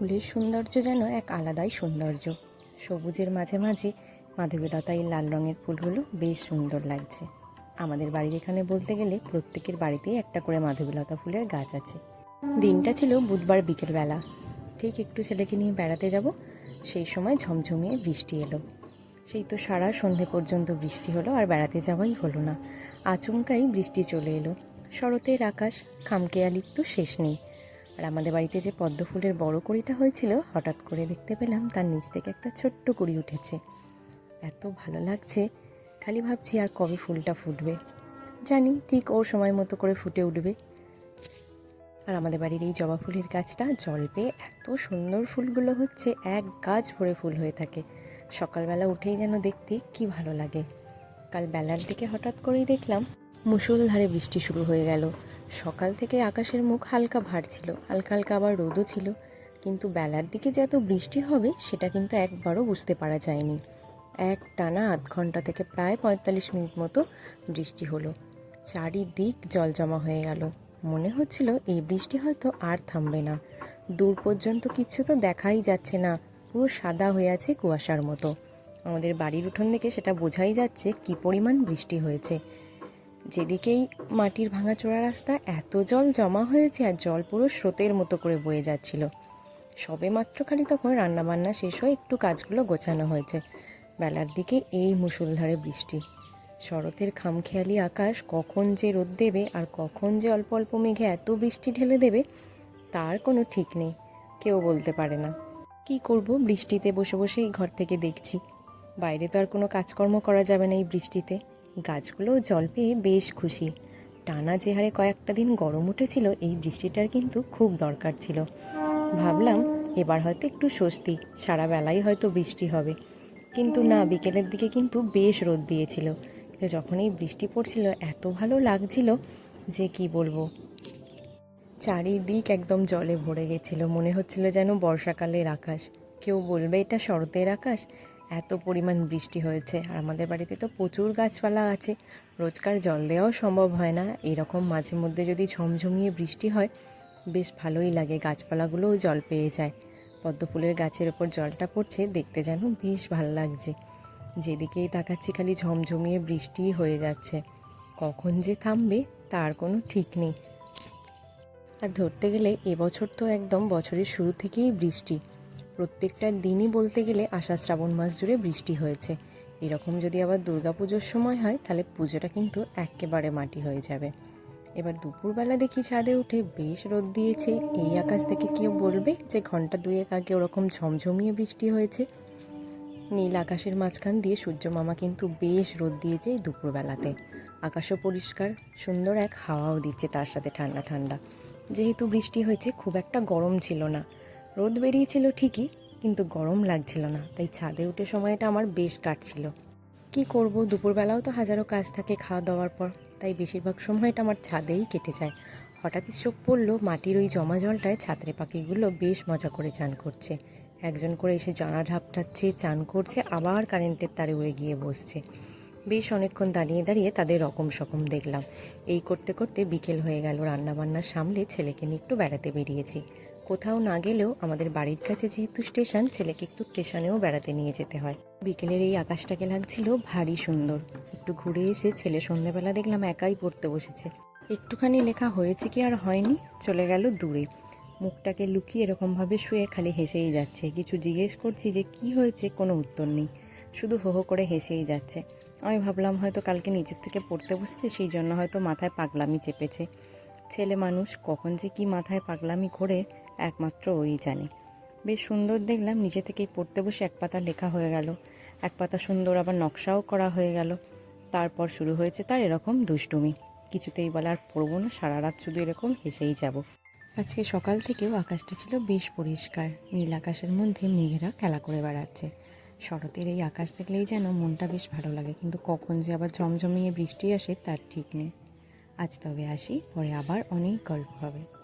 ফুলের সৌন্দর্য যেন এক আলাদাই সৌন্দর্য। সবুজের মাঝে মাঝে মাধবীলতা এই লাল রঙের ফুলগুলো বেশ সুন্দর লাগছে। আমাদের বাড়ির এখানে বলতে গেলে প্রত্যেকের বাড়িতেই একটা করে মাধবীলতা ফুলের গাছ আছে। দিনটা ছিল বুধবার বিকেলবেলা ঠিক একটু ছেলেকে নিয়ে বেড়াতে যাব, সেই সময় ঝমঝমিয়ে বৃষ্টি এলো। সেই তো সারা সন্ধে পর্যন্ত বৃষ্টি হলো আর বেড়াতে যাওয়াই হলো না। আচমকাই বৃষ্টি চলে এলো। শরতের আকাশ খামকেয়ালির তো শেষ নেই। আর আমাদের বাড়িতে যে পদ্ম ফুলের বড় কুড়িটা হয়েছিল, হঠাৎ করে দেখতে পেলাম তার নিচ থেকে একটা ছোট্ট কুড়ি উঠেছে। এত ভালো লাগছে, খালি ভাবছি আর কবে ফুলটা ফুটবে। জানি ঠিক ওর সময় মতো করে ফুটে উঠবে। আর আমাদের বাড়ির এই জবা ফুলের গাছটা জল পেয়ে এত সুন্দর ফুলগুলো হচ্ছে, এক গাছ ভরে ফুল হয়ে থাকে। সকালবেলা উঠেই যেন দেখতে কি ভালো লাগে। কাল বেলার দিকে হঠাৎ করেই দেখলাম, মুষলধারে বৃষ্টি শুরু হয়ে গেল। সকাল থেকে আকাশের মুখ হালকা ভার ছিল, হালকা হালকা আবার রোদও ছিল। কিন্তু বেলার দিকে যে এত বৃষ্টি হবে, সেটা কিন্তু একবারও বুঝতে পারা যায়নি। এক টানা আধ ঘণ্টা থেকে প্রায় পঁয়তাল্লিশ মিনিট মতো বৃষ্টি হলো। চারিদিক জল জমা হয়ে গেল। মনে হচ্ছিল এই বৃষ্টি হয়তো আর থামবে না। দূর পর্যন্ত কিছু তো দেখাই যাচ্ছে না। পুরো সাদা হয়ে আছে কুয়াশার মতো। আমাদের বাড়ির উঠোন থেকে সেটা বোঝাই যাচ্ছে কি পরিমাণ বৃষ্টি হয়েছে। যেদিকেই মাটির ভাঙাচোরা রাস্তা, এত জল জমা হয়েছে আর জল পুরো স্রোতের মতো করে বয়ে যাচ্ছিল। সবে মাত্র খালি তখন রান্নাবান্না শেষ হয়ে একটু কাজগুলো গোছানো হয়েছে। বেলার দিকে এই মুষলধারে বৃষ্টি। শরতের খামখেয়ালি আকাশ কখন যে রোদ দেবে আর কখন যে অল্প অল্প মেঘে এত বৃষ্টি ঢেলে দেবে, তার কোনো ঠিক নেই। কেউ বলতে পারে না। কি করব? বৃষ্টিতে বসে বসেই ঘর থেকে দেখছি। বাইরে তো আর কোনো কাজকর্ম করা যাবে না এই বৃষ্টিতে। গাছগুলোও জল পেয়ে বেশ খুশি। টানা যে হারে কয়েকটা দিন গরম উঠেছিল, এই বৃষ্টিটার কিন্তু খুব দরকার ছিল। ভাবলাম এবার হয়তো একটু স্বস্তি, সারা বেলাই হয়তো বৃষ্টি হবে। কিন্তু না, বিকেলের দিকে কিন্তু বেশ রোদ দিয়েছিল। যখন এই বৃষ্টি পড়ছিল, এত ভালো লাগছিল যে কি বলব। চারিদিক একদম জলে ভরে গেছিল, মনে হচ্ছিল যেন বর্ষাকালের আকাশ। কেউ বলবে এটা শরতের আকাশ? এত পরিমাণ বৃষ্টি হয়েছে। আর আমাদের বাড়িতে তো প্রচুর গাছপালা আছে। রোজকার জল দেওয়াও সম্ভব হয় না। এরকম মাঝে মধ্যে যদি ঝমঝমিয়ে বৃষ্টি হয়, বেশ ভালোই লাগে। গাছপালাগুলোও জল পেয়ে যায়। পদ্ম ফুলের গাছের ওপর জলটা পড়ছে, দেখতে যেন বেশ ভালো লাগছে। যেদিকেই তাকাচ্ছি খালি ঝমঝমিয়ে বৃষ্টিই হয়ে যাচ্ছে। কখন যে থামবে, তার কোনো ঠিক নেই। আর ধরতে গেলে এবছর তো একদম বছরের শুরু থেকেই বৃষ্টি। প্রত্যেকটা দিনই বলতে গেলে আষাঢ় শ্রাবণ মাস জুড়ে বৃষ্টি হয়েছে। এরকম যদি আবার দুর্গাপুজোর সময় হয়, তাহলে পুজোটা কিন্তু একেবারে মাটি হয়ে যাবে। এবার দুপুরবেলা দেখি ছাদে উঠে বেশ রোদ দিয়েছে। এই আকাশ থেকে কেউ বলবে যে ঘণ্টা দুয়েক আগে ওরকম ঝমঝমিয়ে বৃষ্টি হয়েছে। নীল আকাশের মাঝখান দিয়ে সূর্য মামা কিন্তু বেশ রোদ দিয়েছে এই দুপুরবেলাতে। আকাশও পরিষ্কার, সুন্দর, এক হাওয়াও দিচ্ছে তার সাথে ঠান্ডা ঠান্ডা। যেহেতু বৃষ্টি হয়েছে, খুব একটা গরম ছিল না। রোদ বেরিয়েছিল ঠিকই, কিন্তু গরম লাগছিল না, তাই ছাদে উঠে সময়টা আমার বেশ কাটছিল। কি করব, দুপুরবেলাও তো হাজারো কাজ থাকে খাওয়া দাওয়ার পর, তাই বেশিরভাগ সময়টা আমার ছাদেই কেটে যায়। হঠাৎই চোখ পড়ল, মাটির ওই জমা জলটায় ছাত্রে পাখিগুলো বেশ মজা করে চান করছে। একজন করে এসে জানা ঢাপটাচ্ছে চান করছে, আবার কারেন্টের তারে উড়ে গিয়ে বসছে। বেশ অনেকক্ষণ দাঁড়িয়ে দাঁড়িয়ে তাদের রকম সকম দেখলাম। এই করতে করতে বিকেল হয়ে গেল, রান্নাবান্না সামলে ছেলেকে নিয়ে একটু বেড়াতে বেরিয়েছি। কোথাও না গেলেও আমাদের বাড়ির কাছে যেহেতু স্টেশন, ছেলেকে একটু স্টেশনেও বেড়াতে নিয়ে যেতে হয়। বিকেলের এই আকাশটাকে লাগছিল ভারী সুন্দর। একটু ঘুরে এসে ছেলে সন্ধ্যাবেলা দেখলাম একাই পড়তে বসেছে। একটুখানি লেখা হয়েছে কি আর হয়নি, চলে গেল দূরে। মুখটাকে লুকিয়ে এরকমভাবে শুয়ে খালি হেসেই যাচ্ছে। কিছু জিজ্ঞেস করছি যে কি হয়েছে, কোনো উত্তর নেই। শুধু হো হো করে হেসেই যাচ্ছে। আমি ভাবলাম হয়তো কালকে নিচের থেকে পড়তে বসেছে, সেই জন্য হয়তো মাথায় পাগলামি চেপেছে। ছেলে মানুষ, কখন যে কি মাথায় পাগলামি করে একমাত্র ওই জানে। বেশ সুন্দর দেখলাম নিজে থেকেই পড়তে বসে এক পাতা লেখা হয়ে গেল। এক পাতা সুন্দর আবার নকশাও করা হয়ে গেল। তারপর শুরু হয়েছে তার এরকম দুষ্টুমি। কিছুতেই বলে, আর পড়ব না সারা রাত শুধু এরকম হেসেই যাব। আজকে সকাল থেকেও আকাশটা ছিল বেশ পরিষ্কার। নীল আকাশের মধ্যে মেঘেরা খেলা করে বেড়াচ্ছে। শরতের এই আকাশ দেখলেই যেন মনটা বেশ ভালো লাগে, কিন্তু কখন যে আবার ঝমঝমিয়ে বৃষ্টি আসে তার ঠিক নেই। আজ তবে আসি, পরে আবার অনেক গল্প হবে।